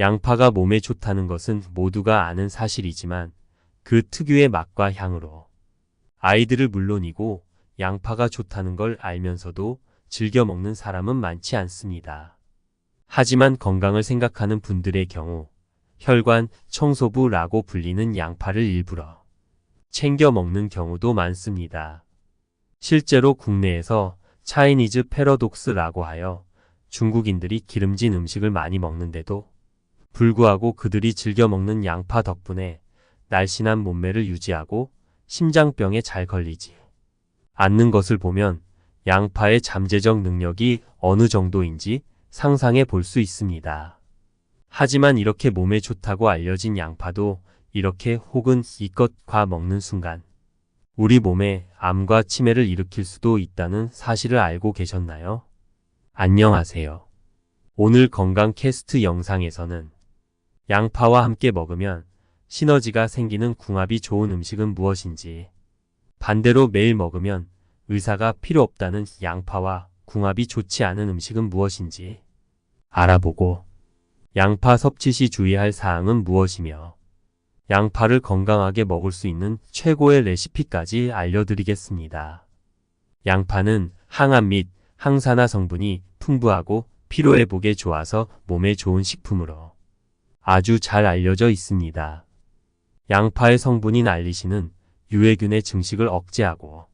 양파가 몸에 좋다는 것은 모두가 아는 사실이지만 그 특유의 맛과 향으로 아이들을 물론이고 양파가 좋다는 걸 알면서도 즐겨 먹는 사람은 많지 않습니다. 하지만 건강을 생각하는 분들의 경우 혈관 청소부라고 불리는 양파를 일부러 챙겨 먹는 경우도 많습니다. 실제로 국내에서 차이니즈 패러독스라고 하여 중국인들이 기름진 음식을 많이 먹는데도 불구하고 그들이 즐겨 먹는 양파 덕분에 날씬한 몸매를 유지하고 심장병에 잘 걸리지 않는 것을 보면 양파의 잠재적 능력이 어느 정도인지 상상해 볼 수 있습니다. 하지만 이렇게 몸에 좋다고 알려진 양파도 이렇게 혹은 이것과 먹는 순간 우리 몸에 암과 치매를 일으킬 수도 있다는 사실을 알고 계셨나요? 안녕하세요. 오늘 건강 캐스트 영상에서는 양파와 함께 먹으면 시너지가 생기는 궁합이 좋은 음식은 무엇인지, 반대로 매일 먹으면 의사가 필요 없다는 양파와 궁합이 좋지 않은 음식은 무엇인지 알아보고 양파 섭취 시 주의할 사항은 무엇이며 양파를 건강하게 먹을 수 있는 최고의 레시피까지 알려드리겠습니다. 양파는 항암 및 항산화 성분이 풍부하고 피로회복에 좋아서 몸에 좋은 식품으로 아주 잘 알려져 있습니다. 양파의 성분인 알리신은 유해균의 증식을 억제하고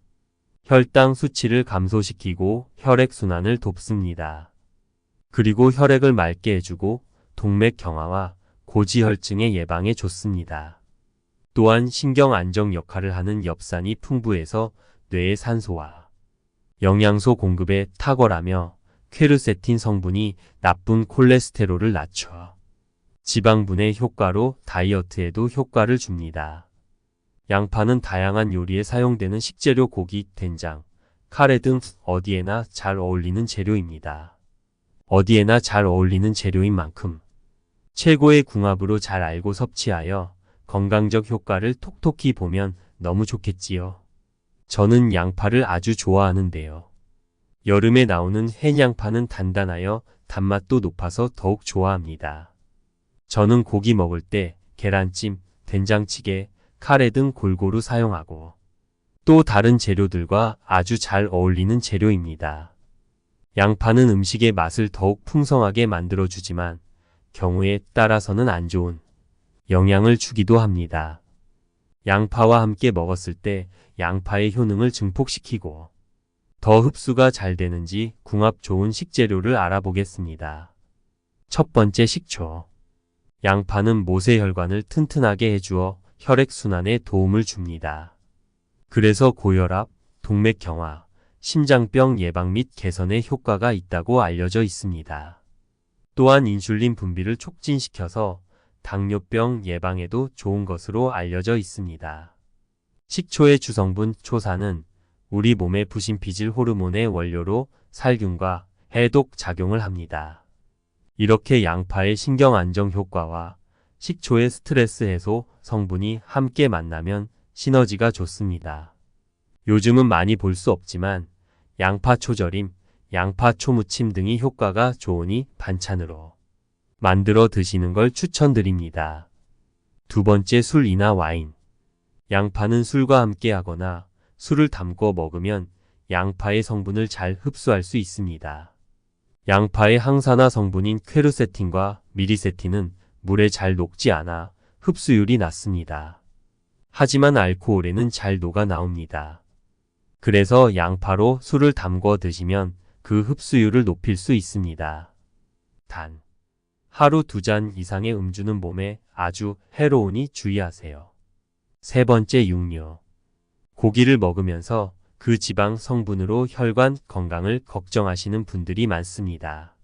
혈당 수치를 감소시키고 혈액순환을 돕습니다. 그리고 혈액을 맑게 해주고 동맥 경화와 고지혈증의 예방에 좋습니다. 또한 신경 안정 역할을 하는 엽산이 풍부해서 뇌의 산소와 영양소 공급에 탁월하며 퀘르세틴 성분이 나쁜 콜레스테롤을 낮춰 지방분해 효과로 다이어트에도 효과를 줍니다. 양파는 다양한 요리에 사용되는 식재료 고기, 된장, 카레 등 어디에나 잘 어울리는 재료입니다. 어디에나 잘 어울리는 재료인 만큼 최고의 궁합으로 잘 알고 섭취하여 건강적 효과를 톡톡히 보면 너무 좋겠지요. 저는 양파를 아주 좋아하는데요. 여름에 나오는 해양파는 단단하여 단맛도 높아서 더욱 좋아합니다. 저는 고기 먹을 때 계란찜, 된장찌개, 카레 등 골고루 사용하고 또 다른 재료들과 아주 잘 어울리는 재료입니다. 양파는 음식의 맛을 더욱 풍성하게 만들어주지만 경우에 따라서는 안 좋은 영향을 주기도 합니다. 양파와 함께 먹었을 때 양파의 효능을 증폭시키고 더 흡수가 잘 되는지 궁합 좋은 식재료를 알아보겠습니다. 첫 번째 식초. 양파는 모세혈관을 튼튼하게 해주어 혈액순환에 도움을 줍니다. 그래서 고혈압, 동맥경화, 심장병 예방 및 개선에 효과가 있다고 알려져 있습니다. 또한 인슐린 분비를 촉진시켜서 당뇨병 예방에도 좋은 것으로 알려져 있습니다. 식초의 주성분 초산은 우리 몸의 부신피질 호르몬의 원료로 살균과 해독 작용을 합니다. 이렇게 양파의 신경 안정 효과와 식초의 스트레스 해소 성분이 함께 만나면 시너지가 좋습니다. 요즘은 많이 볼 수 없지만 양파 초절임, 양파 초무침 등이 효과가 좋으니 반찬으로 만들어 드시는 걸 추천드립니다. 두 번째 술이나 와인. 양파는 술과 함께 하거나 술을 담궈 먹으면 양파의 성분을 잘 흡수할 수 있습니다. 양파의 항산화 성분인 퀘르세틴과 미리세틴은 물에 잘 녹지 않아 흡수율이 낮습니다. 하지만 알코올에는 잘 녹아 나옵니다. 그래서 양파로 술을 담궈 드시면 그 흡수율을 높일 수 있습니다. 단, 하루 두 잔 이상의 음주는 몸에 아주 해로우니 주의하세요. 세 번째 육류. 고기를 먹으면서 그 지방 성분으로 혈관 건강을 걱정하시는 분들이 많습니다.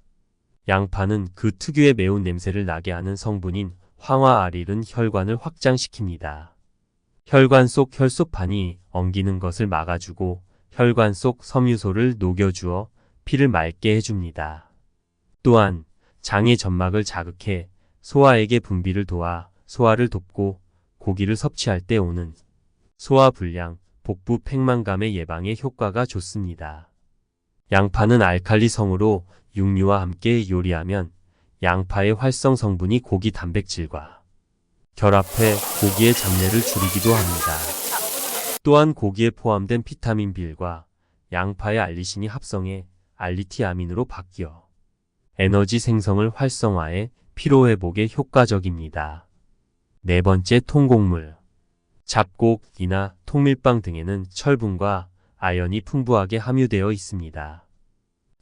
양파는 그 특유의 매운 냄새를 나게 하는 성분인 황화아릴은 혈관을 확장시킵니다. 혈관 속 혈소판이 엉기는 것을 막아주고 혈관 속 섬유소를 녹여주어 피를 맑게 해줍니다. 또한 장의 점막을 자극해 소화액의 분비를 도와 소화를 돕고 고기를 섭취할 때 오는 소화 불량, 복부 팽만감의 예방에 효과가 좋습니다. 양파는 알칼리 성으로 육류와 함께 요리하면 양파의 활성 성분이 고기 단백질과 결합해 고기의 잡내를 줄이기도 합니다. 또한 고기에 포함된 비타민 B1과 양파의 알리신이 합성해 알리티아민으로 바뀌어 에너지 생성을 활성화해 피로회복에 효과적입니다. 네 번째 통곡물. 잡곡이나 통밀빵 등에는 철분과 아연이 풍부하게 함유되어 있습니다.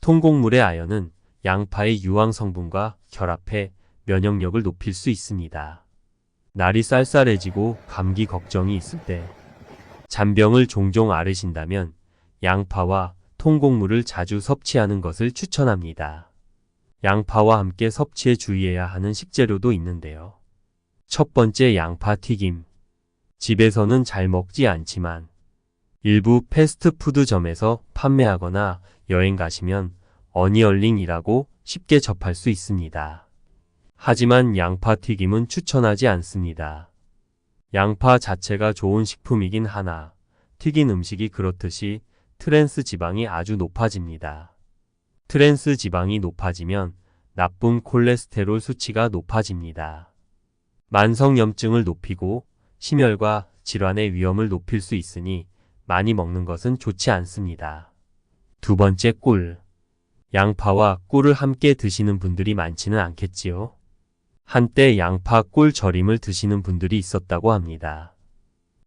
통곡물의 아연은 양파의 유황 성분과 결합해 면역력을 높일 수 있습니다. 날이 쌀쌀해지고 감기 걱정이 있을 때 잔병을 종종 앓으신다면 양파와 통곡물을 자주 섭취하는 것을 추천합니다. 양파와 함께 섭취에 주의해야 하는 식재료도 있는데요. 첫 번째 양파 튀김. 집에서는 잘 먹지 않지만 일부 패스트푸드점에서 판매하거나 여행 가시면 어니얼링이라고 쉽게 접할 수 있습니다. 하지만 양파 튀김은 추천하지 않습니다. 양파 자체가 좋은 식품이긴 하나 튀긴 음식이 그렇듯이 트랜스 지방이 아주 높아집니다. 트랜스 지방이 높아지면 나쁜 콜레스테롤 수치가 높아집니다. 만성염증을 높이고 심혈과 질환의 위험을 높일 수 있으니 많이 먹는 것은 좋지 않습니다. 두 번째 꿀. 양파와 꿀을 함께 드시는 분들이 많지는 않겠지요. 한때 양파 꿀 절임을 드시는 분들이 있었다고 합니다.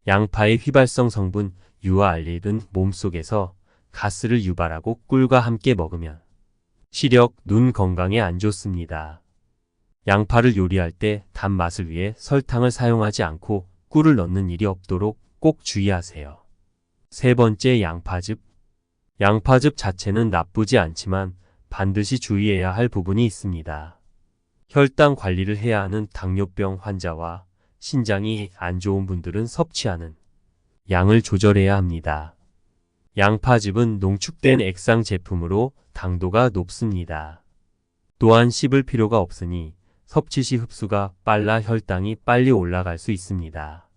양파의 휘발성 성분 유아알릴은 몸속에서 가스를 유발하고 꿀과 함께 먹으면 시력, 눈 건강에 안 좋습니다. 양파를 요리할 때 단맛을 위해 설탕을 사용하지 않고 꿀을 넣는 일이 없도록 꼭 주의하세요. 세 번째 양파즙. 양파즙 자체는 나쁘지 않지만 반드시 주의해야 할 부분이 있습니다. 혈당 관리를 해야 하는 당뇨병 환자와 신장이 안 좋은 분들은 섭취하는 양을 조절해야 합니다. 양파즙은 농축된 액상 제품으로 당도가 높습니다. 또한 씹을 필요가 없으니 섭취 시 흡수가 빨라 혈당이 빨리 올라갈 수 있습니다.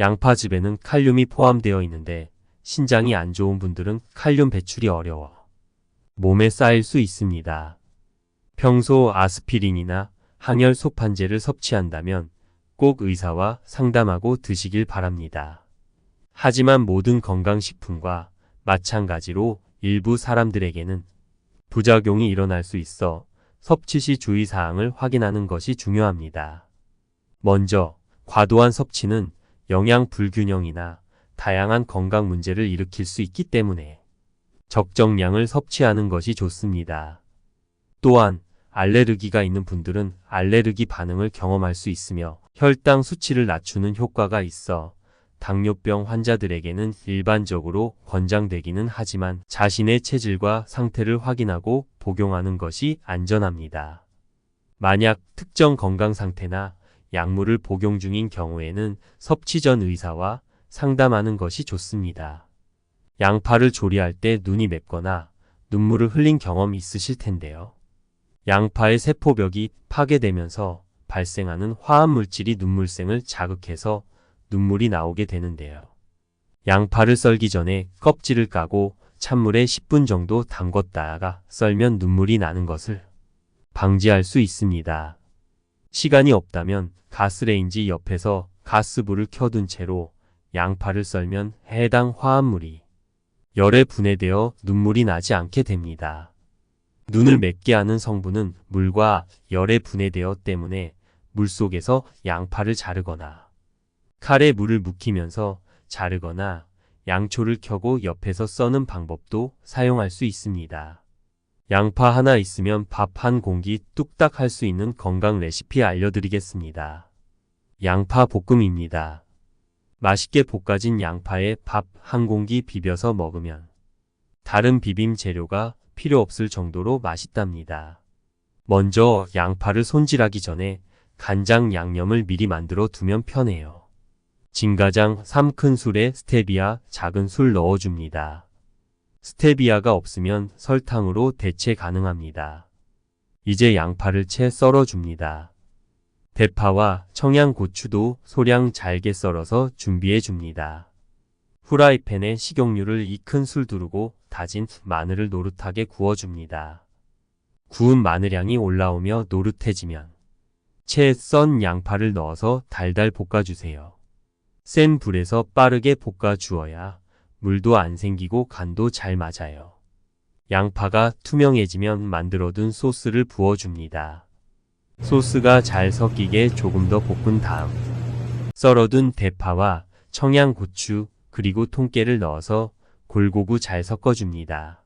양파즙에는 칼륨이 포함되어 있는데 신장이 안 좋은 분들은 칼륨 배출이 어려워 몸에 쌓일 수 있습니다. 평소 아스피린이나 항열 소판제를 섭취한다면 꼭 의사와 상담하고 드시길 바랍니다. 하지만 모든 건강식품과 마찬가지로 일부 사람들에게는 부작용이 일어날 수 있어 섭취 시 주의사항을 확인하는 것이 중요합니다. 먼저, 과도한 섭취는 영양 불균형이나 다양한 건강 문제를 일으킬 수 있기 때문에 적정량을 섭취하는 것이 좋습니다. 또한 알레르기가 있는 분들은 알레르기 반응을 경험할 수 있으며 혈당 수치를 낮추는 효과가 있어 당뇨병 환자들에게는 일반적으로 권장되기는 하지만 자신의 체질과 상태를 확인하고 복용하는 것이 안전합니다. 만약 특정 건강 상태나 약물을 복용 중인 경우에는 섭취 전 의사와 상담하는 것이 좋습니다. 양파를 조리할 때 눈이 맵거나 눈물을 흘린 경험 있으실 텐데요. 양파의 세포벽이 파괴되면서 발생하는 화합 물질이 눈물샘을 자극해서 눈물이 나오게 되는데요. 양파를 썰기 전에 껍질을 까고 찬물에 10분 정도 담궜다가 썰면 눈물이 나는 것을 방지할 수 있습니다. 시간이 없다면 가스레인지 옆에서 가스불을 켜둔 채로 양파를 썰면 해당 화합물이 열에 분해되어 눈물이 나지 않게 됩니다. 눈을 맵게 하는 성분은 물과 열에 분해되어 때문에 물 속에서 양파를 자르거나 칼에 물을 묵히면서 자르거나 양초를 켜고 옆에서 써는 방법도 사용할 수 있습니다. 양파 하나 있으면 밥 한 공기 뚝딱 할 수 있는 건강 레시피 알려드리겠습니다. 양파 볶음입니다. 맛있게 볶아진 양파에 밥 한 공기 비벼서 먹으면 다른 비빔 재료가 필요 없을 정도로 맛있답니다. 먼저 양파를 손질하기 전에 간장 양념을 미리 만들어 두면 편해요. 진가장 3큰술에 스테비아 작은 술 넣어줍니다. 스테비아가 없으면 설탕으로 대체 가능합니다. 이제 양파를 채 썰어줍니다. 대파와 청양고추도 소량 잘게 썰어서 준비해 줍니다. 후라이팬에 식용유를 2큰술 두르고 다진 마늘을 노릇하게 구워줍니다. 구운 마늘향이 올라오며 노릇해지면 채 썬 양파를 넣어서 달달 볶아주세요. 센 불에서 빠르게 볶아 주어야 물도 안 생기고 간도 잘 맞아요. 양파가 투명해지면 만들어둔 소스를 부어줍니다. 소스가 잘 섞이게 조금 더 볶은 다음 썰어둔 대파와 청양고추 그리고 통깨를 넣어서 골고루 잘 섞어줍니다.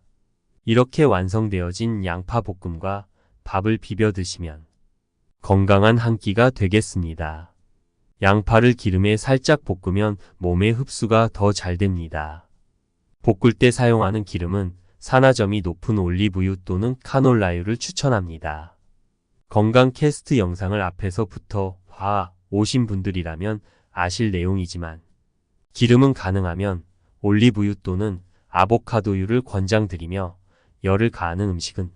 이렇게 완성되어진 양파 볶음과 밥을 비벼 드시면 건강한 한 끼가 되겠습니다. 양파를 기름에 살짝 볶으면 몸에 흡수가 더 잘 됩니다. 볶을 때 사용하는 기름은 산화점이 높은 올리브유 또는 카놀라유를 추천합니다. 건강 캐스트 영상을 앞에서부터 봐 오신 분들이라면 아실 내용이지만 기름은 가능하면 올리브유 또는 아보카도유를 권장드리며 열을 가하는 음식은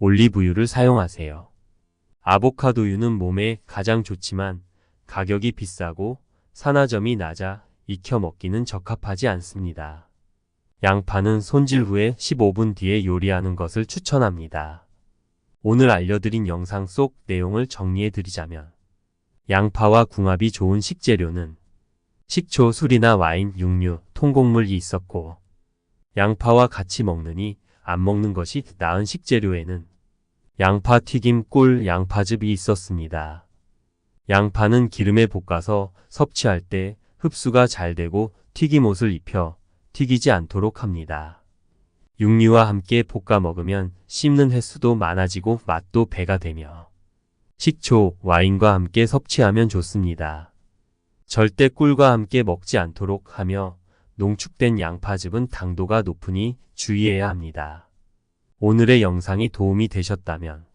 올리브유를 사용하세요. 아보카도유는 몸에 가장 좋지만 가격이 비싸고 산화점이 낮아 익혀 먹기는 적합하지 않습니다. 양파는 손질 후에 15분 뒤에 요리하는 것을 추천합니다. 오늘 알려드린 영상 속 내용을 정리해 드리자면 양파와 궁합이 좋은 식재료는 식초, 술이나 와인, 육류, 통곡물이 있었고 양파와 같이 먹느니 안 먹는 것이 나은 식재료에는 양파 튀김, 꿀, 양파즙이 있었습니다. 양파는 기름에 볶아서 섭취할 때 흡수가 잘 되고 튀김옷을 입혀 튀기지 않도록 합니다. 육류와 함께 볶아 먹으면 씹는 횟수도 많아지고 맛도 배가 되며 식초, 와인과 함께 섭취하면 좋습니다. 절대 꿀과 함께 먹지 않도록 하며 농축된 양파즙은 당도가 높으니 주의해야 합니다. 오늘의 영상이 도움이 되셨다면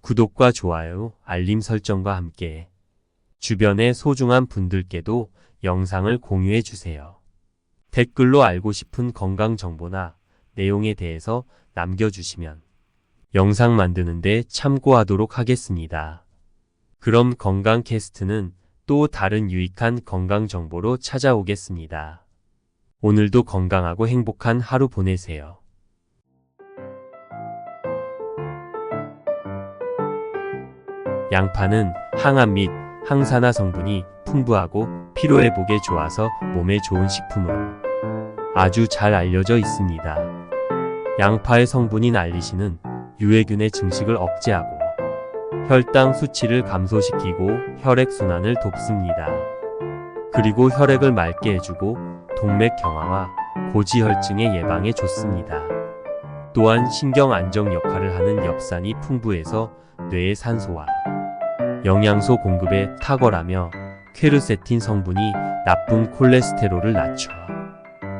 구독과 좋아요, 알림 설정과 함께 주변의 소중한 분들께도 영상을 공유해 주세요. 댓글로 알고 싶은 건강 정보나 내용에 대해서 남겨주시면 영상 만드는데 참고하도록 하겠습니다. 그럼 건강 캐스트는 또 다른 유익한 건강 정보로 찾아오겠습니다. 오늘도 건강하고 행복한 하루 보내세요. 양파는 항암 및 항산화 성분이 풍부하고 피로회복에 좋아서 몸에 좋은 식품으로 아주 잘 알려져 있습니다. 양파의 성분인 알리신은 유해균의 증식을 억제하고 혈당 수치를 감소시키고 혈액순환을 돕습니다. 그리고 혈액을 맑게 해주고 동맥 경화와 고지혈증의 예방에 좋습니다. 또한 신경 안정 역할을 하는 엽산이 풍부해서 뇌의 산소와 영양소 공급에 탁월하며 퀘르세틴 성분이 나쁜 콜레스테롤을 낮춰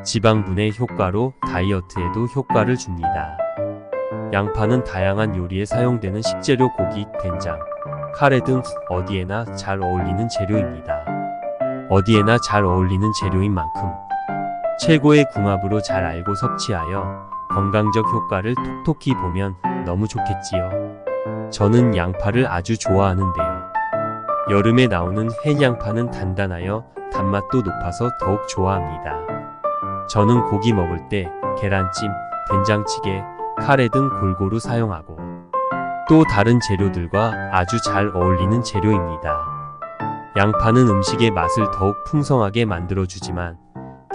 지방분해 효과로 다이어트에도 효과를 줍니다. 양파는 다양한 요리에 사용되는 식재료 고기, 된장, 카레 등 어디에나 잘 어울리는 재료입니다. 어디에나 잘 어울리는 재료인 만큼 최고의 궁합으로 잘 알고 섭취하여 건강적 효과를 톡톡히 보면 너무 좋겠지요. 저는 양파를 아주 좋아하는데요. 여름에 나오는 햇양파는 단단하여 단맛도 높아서 더욱 좋아합니다. 저는 고기 먹을 때 계란찜, 된장찌개, 카레 등 골고루 사용하고 또 다른 재료들과 아주 잘 어울리는 재료입니다. 양파는 음식의 맛을 더욱 풍성하게 만들어주지만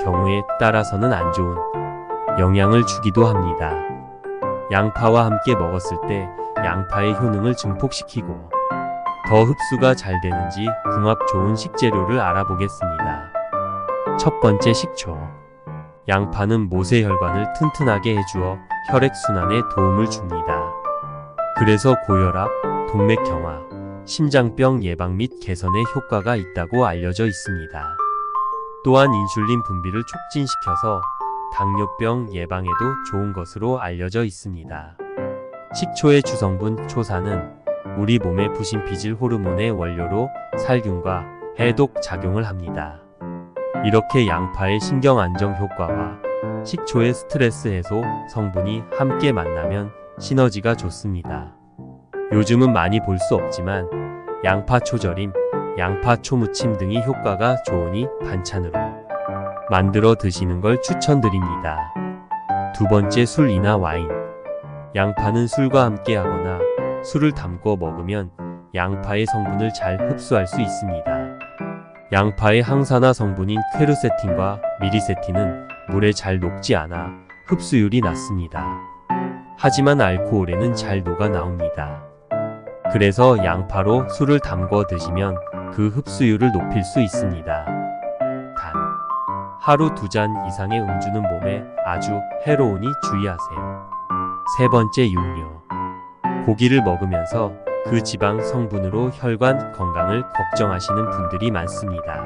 경우에 따라서는 안 좋은 영향을 주기도 합니다. 양파와 함께 먹었을 때 양파의 효능을 증폭시키고 더 흡수가 잘 되는지 궁합 좋은 식재료를 알아보겠습니다. 첫 번째 식초. 양파는 모세혈관을 튼튼하게 해주어 혈액순환에 도움을 줍니다. 그래서 고혈압, 동맥경화, 심장병 예방 및 개선에 효과가 있다고 알려져 있습니다. 또한 인슐린 분비를 촉진시켜서 당뇨병 예방에도 좋은 것으로 알려져 있습니다. 식초의 주성분 초산은 우리 몸의 부신피질 호르몬의 원료로 살균과 해독 작용을 합니다. 이렇게 양파의 신경 안정 효과와 식초의 스트레스 해소 성분이 함께 만나면 시너지가 좋습니다. 요즘은 많이 볼 수 없지만 양파 초절임, 양파 초무침 등이 효과가 좋으니 반찬으로 만들어 드시는 걸 추천드립니다. 두 번째 술이나 와인. 양파는 술과 함께 하거나 술을 담궈 먹으면 양파의 성분을 잘 흡수할 수 있습니다. 양파의 항산화 성분인 퀘르세틴과 미리세틴은 물에 잘 녹지 않아 흡수율이 낮습니다. 하지만 알코올에는 잘 녹아 나옵니다. 그래서 양파로 술을 담궈 드시면 그 흡수율을 높일 수 있습니다. 단, 하루 두 잔 이상의 음주는 몸에 아주 해로우니 주의하세요. 세 번째 육류. 고기를 먹으면서 그 지방 성분으로 혈관 건강을 걱정하시는 분들이 많습니다.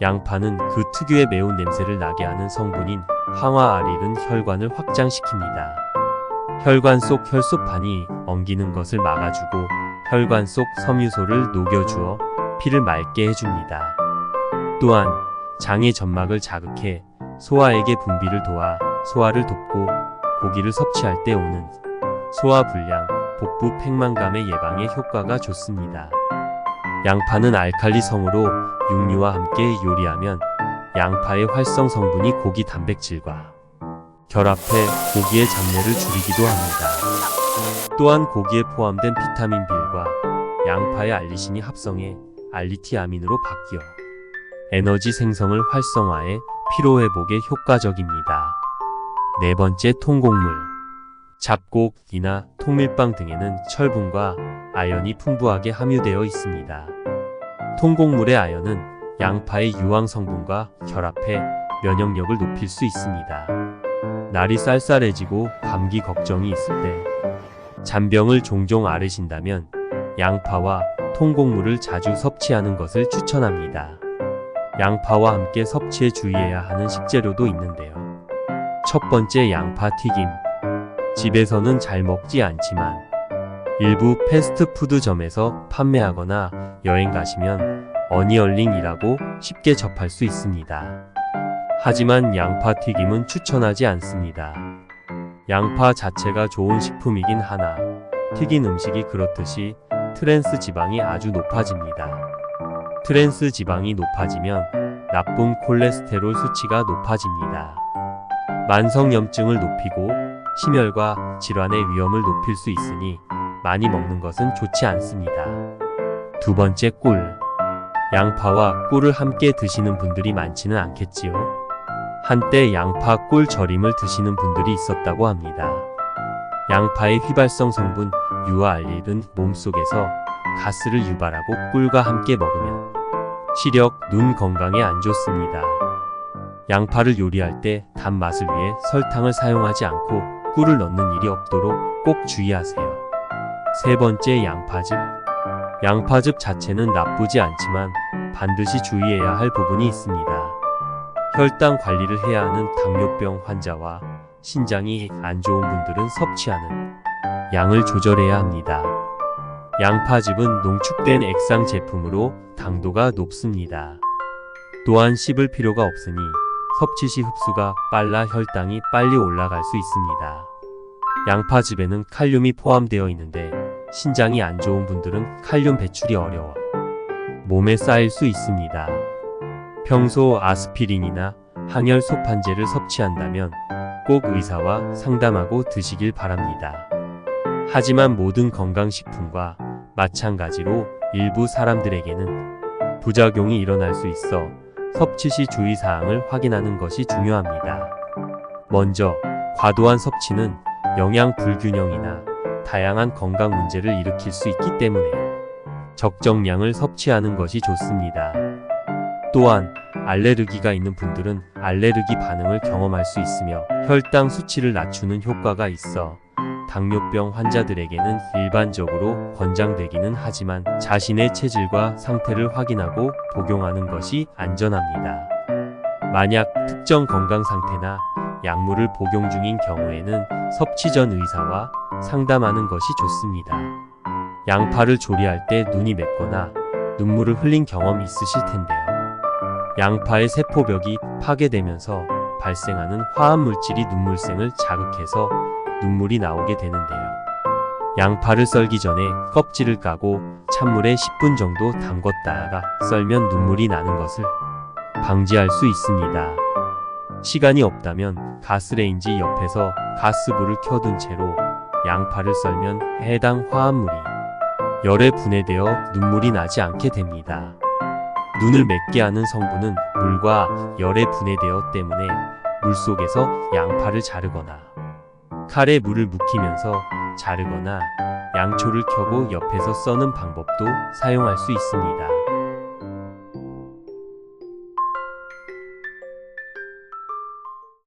양파는 그 특유의 매운 냄새를 나게 하는 성분인 황화아릴은 혈관을 확장시킵니다. 혈관 속 혈소판이 엉기는 것을 막아주고 혈관 속 섬유소를 녹여주어 피를 맑게 해줍니다. 또한 장의 점막을 자극해 소화액의 분비를 도와 소화를 돕고 고기를 섭취할 때 오는 소화 불량, 복부 팽만감의 예방에 효과가 좋습니다. 양파는 알칼리 성으로 육류와 함께 요리하면 양파의 활성 성분이 고기 단백질과 결합해 고기의 잡내를 줄이기도 합니다. 또한 고기에 포함된 비타민 B과 양파의 알리신이 합성해 알리티아민으로 바뀌어 에너지 생성을 활성화해 피로 회복에 효과적입니다. 네 번째 통곡물. 잡곡이나 통밀빵 등에는 철분과 아연이 풍부하게 함유되어 있습니다. 통곡물의 아연은 양파의 유황 성분과 결합해 면역력을 높일 수 있습니다. 날이 쌀쌀해지고 감기 걱정이 있을 때 잔병을 종종 앓으신다면 양파와 통곡물을 자주 섭취하는 것을 추천합니다. 양파와 함께 섭취에 주의해야 하는 식재료도 있는데요. 첫 번째 양파 튀김. 집에서는 잘 먹지 않지만 일부 패스트푸드점에서 판매하거나 여행 가시면 어니얼링이라고 쉽게 접할 수 있습니다. 하지만 양파 튀김은 추천하지 않습니다. 양파 자체가 좋은 식품이긴 하나 튀긴 음식이 그렇듯이 트랜스 지방이 아주 높아집니다. 트랜스 지방이 높아지면 나쁜 콜레스테롤 수치가 높아집니다. 만성염증을 높이고 심혈과 질환의 위험을 높일 수 있으니 많이 먹는 것은 좋지 않습니다. 두 번째 꿀. 양파와 꿀을 함께 드시는 분들이 많지는 않겠지요. 한때 양파 꿀 절임을 드시는 분들이 있었다고 합니다. 양파의 휘발성 성분 유아알릴은 몸속에서 가스를 유발하고 꿀과 함께 먹으면 시력, 눈 건강에 안 좋습니다. 양파를 요리할 때 단맛을 위해 설탕을 사용하지 않고 꿀을 넣는 일이 없도록 꼭 주의하세요. 세 번째 양파즙. 양파즙 자체는 나쁘지 않지만 반드시 주의해야 할 부분이 있습니다. 혈당 관리를 해야 하는 당뇨병 환자와 신장이 안 좋은 분들은 섭취하는 양을 조절해야 합니다. 양파즙은 농축된 액상 제품으로 당도가 높습니다. 또한 씹을 필요가 없으니 섭취 시 흡수가 빨라 혈당이 빨리 올라갈 수 있습니다. 양파즙에는 칼륨이 포함되어 있는데 신장이 안 좋은 분들은 칼륨 배출이 어려워 몸에 쌓일 수 있습니다. 평소 아스피린이나 항열 소판제를 섭취한다면 꼭 의사와 상담하고 드시길 바랍니다. 하지만 모든 건강식품과 마찬가지로 일부 사람들에게는 부작용이 일어날 수 있어 섭취 시 주의사항을 확인하는 것이 중요합니다. 먼저, 과도한 섭취는 영양 불균형이나 다양한 건강 문제를 일으킬 수 있기 때문에 적정량을 섭취하는 것이 좋습니다. 또한 알레르기가 있는 분들은 알레르기 반응을 경험할 수 있으며 혈당 수치를 낮추는 효과가 있어 당뇨병 환자들에게는 일반적으로 권장되기는 하지만 자신의 체질과 상태를 확인하고 복용하는 것이 안전합니다. 만약 특정 건강 상태나 약물을 복용 중인 경우에는 섭취 전 의사와 상담하는 것이 좋습니다. 양파를 조리할 때 눈이 맵거나 눈물을 흘린 경험 있으실 텐데요. 양파의 세포벽이 파괴되면서 발생하는 화합물질이 눈물샘을 자극해서 눈물이 나오게 되는데요. 양파를 썰기 전에 껍질을 까고 찬물에 10분 정도 담궜다가 썰면 눈물이 나는 것을 방지할 수 있습니다. 시간이 없다면 가스레인지 옆에서 가스불을 켜둔 채로 양파를 썰면 해당 화합물이 열에 분해되어 눈물이 나지 않게 됩니다. 눈을 맵게 하는 성분은 물과 열에 분해되어 때문에 물 속에서 양파를 자르거나 칼에 물을 묵히면서 자르거나 양초를 켜고 옆에서 써는 방법도 사용할 수 있습니다.